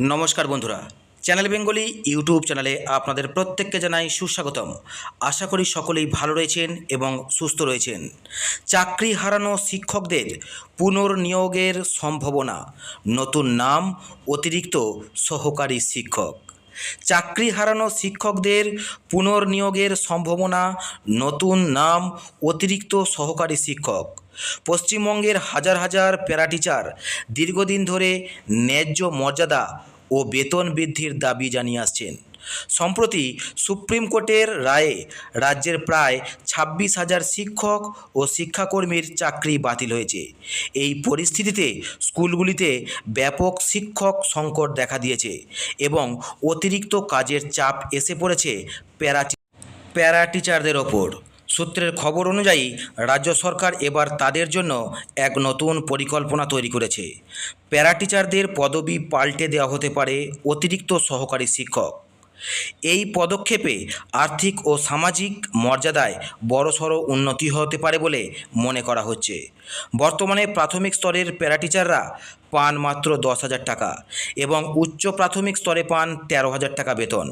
নমস্কার বন্ধুরা। Channel Bengali YouTube চ্যানেলে আপনাদের প্রত্যেককে জানাই সুস্বাগতম। আশা করি সকলেই ভালো রয়েছেন এবং সুস্থ রয়েছেন। চাকরি হারানো শিক্ষকদের পুনর্নিয়োগের সম্ভাবনা, নতুন নাম, অতিরিক্ত সহকারী শিক্ষক। চাকরি হারানো শিক্ষকদের পুনর্নিয়োগের সম্ভাবনা, নতুন নাম, অতিরিক্ত সহকারী শিক্ষক। পশ্চিমবঙ্গের হাজার হাজার প্যারা টিচার দীর্ঘদিন ধরে ন্যায্য মর্যাদা ও বেতন বৃদ্ধির দাবি জানিয়ে আসছেন। সম্প্রতি সুপ্রিম কোর্টের রায়ে রাজ্যের প্রায় ছাব্বিশ হাজার শিক্ষক ও শিক্ষাকর্মীর চাকরি বাতিল হয়েছে। এই পরিস্থিতিতে স্কুলগুলিতে ব্যাপক শিক্ষক সংকট দেখা দিয়েছে এবং অতিরিক্ত কাজের চাপ এসে পড়েছে প্যারা প্যারা টিচারদের ওপর। সূত্রের খবর অনুযায়ী, রাজ্য সরকার এবার তাদের জন্য এক নতুন পরিকল্পনা তৈরি করেছে। প্যারা টিচারদের পদবি পাল্টে দেওয়া হতে পারে অতিরিক্ত সহকারী শিক্ষক। এই পদক্ষেপে আর্থিক ও সামাজিক মর্যাদায় বড়সড় উন্নতি হতে পারে বলে মনে করা হচ্ছে। বর্তমানে প্রাথমিক স্তরের প্যারা টিচাররা পান মাত্র দশ হাজার টাকা এবং উচ্চ প্রাথমিক স্তরে পান তেরো হাজার টাকা বেতন।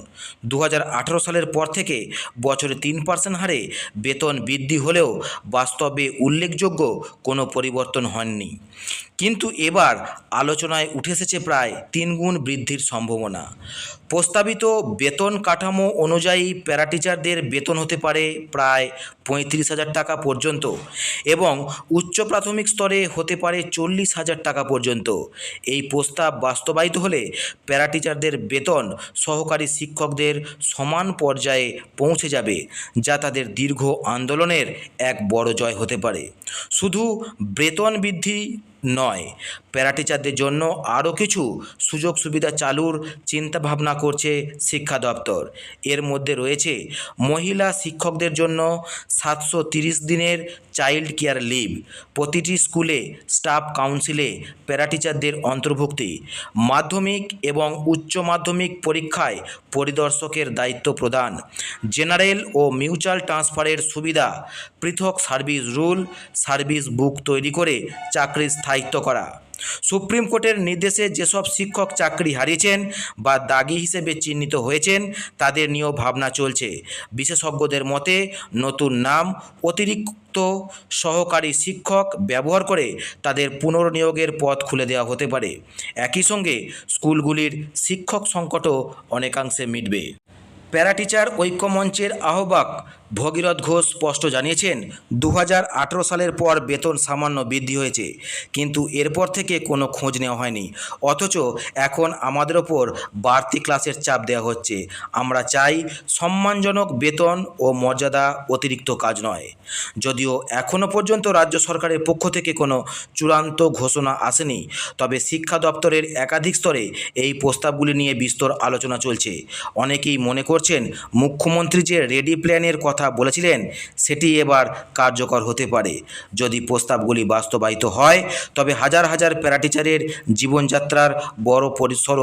দু হাজার আঠেরো সালের পর থেকে বছরে তিন পার্সেন্ট হারে বেতন বৃদ্ধি হলেও বাস্তবে উল্লেখযোগ্য কোনো পরিবর্তন হয়নি। কিন্তু এবার আলোচনায় উঠে এসেছে প্রায় তিনগুণ বৃদ্ধির সম্ভাবনা। প্রস্তাবিত বেতন কাঠামো অনুযায়ী প্যারা টিচারদের বেতন হতে পারে প্রায় পঁয়ত্রিশ হাজার টাকা পর্যন্ত এবং উচ্চ প্রাথমিক স্তরে হতে পারে চল্লিশ হাজার টাকা পর্যন্ত। এই প্রস্তাব বাস্তবায়িত হলে প্যারাটিচারদের বেতন সহকারী শিক্ষকদের সমান পর্যায়ে পৌঁছে যাবে, যা তাদের দীর্ঘ আন্দোলনের এক বড় জয় হতে পারে। শুধু বেতন বৃদ্ধি নয়। প্যারাটিচারদের জন্য আরও কিছু সুযোগ সুবিধা চালুর চিন্তাভাবনা করছে শিক্ষা দপ্তর। এর মধ্যে রয়েছে মহিলা শিক্ষকদের জন্য সাতশো দিনের চাইল্ড কেয়ার লিভ। প্রতিটি স্কুলে স্টাফ কাউন্সিলে প্যারাটিচারদের অন্তর্ভুক্তি। মাধ্যমিক এবং উচ্চ মাধ্যমিক পরীক্ষায় পরিদর্শকের দায়িত্ব প্রদান। জেনারেল ও মিউচুয়াল ট্রান্সফারের সুবিধা। পৃথক সার্ভিস রুল, সার্ভিস বুক তৈরি করে চাকরির স্থায়িত্ব করা। সুপ্রিম কোর্টের নির্দেশে যেসব শিক্ষক চাকরি হারিয়েছেন বা দাগি হিসেবে চিহ্নিত হয়েছেন, তাদের নিয়েও ভাবনা চলছে। বিশেষজ্ঞদের মতে, নতুন নাম, অতিরিক্ত সহকারী শিক্ষক ব্যবহার করে তাদের পুনর্নিয়োগের পথ খুলে দেওয়া হতে পারে। একই সঙ্গে, স্কুলগুলির শিক্ষক সংকটও অনেকাংশে মিটবে। প্যারা টিচার ঐক্যমঞ্চের আহ্বায়ক ভগীরথ ঘোষ স্পষ্ট জানিয়েছেন দু হাজার আঠেরো সালের পর বেতন সামান্য বৃদ্ধি হয়েছে, কিন্তু এরপর থেকে কোনো খোঁজ নেওয়া হয়নি। অথচ এখন আমাদের ওপর বাড়তি ক্লাসের চাপ দেওয়া হচ্ছে। আমরা চাই সম্মানজনক বেতন ও মর্যাদা অতিরিক্ত কাজ নয়। যদিও এখনও পর্যন্ত রাজ্য সরকারের পক্ষ থেকে কোনো চূড়ান্ত ঘোষণা আসেনি, তবে শিক্ষা দপ্তরের একাধিক স্তরে এই প্রস্তাবগুলি নিয়ে বিস্তর আলোচনা চলছে। অনেকেই মনে করছেন মুখ্যমন্ত্রী যে রেডি প্ল্যানের কথা বলেছিলেন, সেটি এবার কার্যকর হতে পারে। যদি প্রস্তাবগুলি বাস্তবায়িত হয়, তবে হাজার হাজার প্যারাটিচারের জীবনযাত্রার বড় পরিসর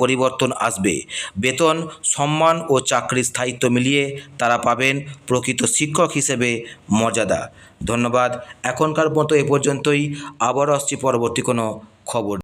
পরিবর্তন আসবে। বেতন, সম্মান ও চাকরির স্থায়িত্ব মিলিয়ে তারা পাবেন প্রকৃত শিক্ষক হিসেবে মর্যাদা। ধন্যবাদ। এখনকার মতো এ পর্যন্তই। আবারও আসছি পরবর্তী কোনো খবর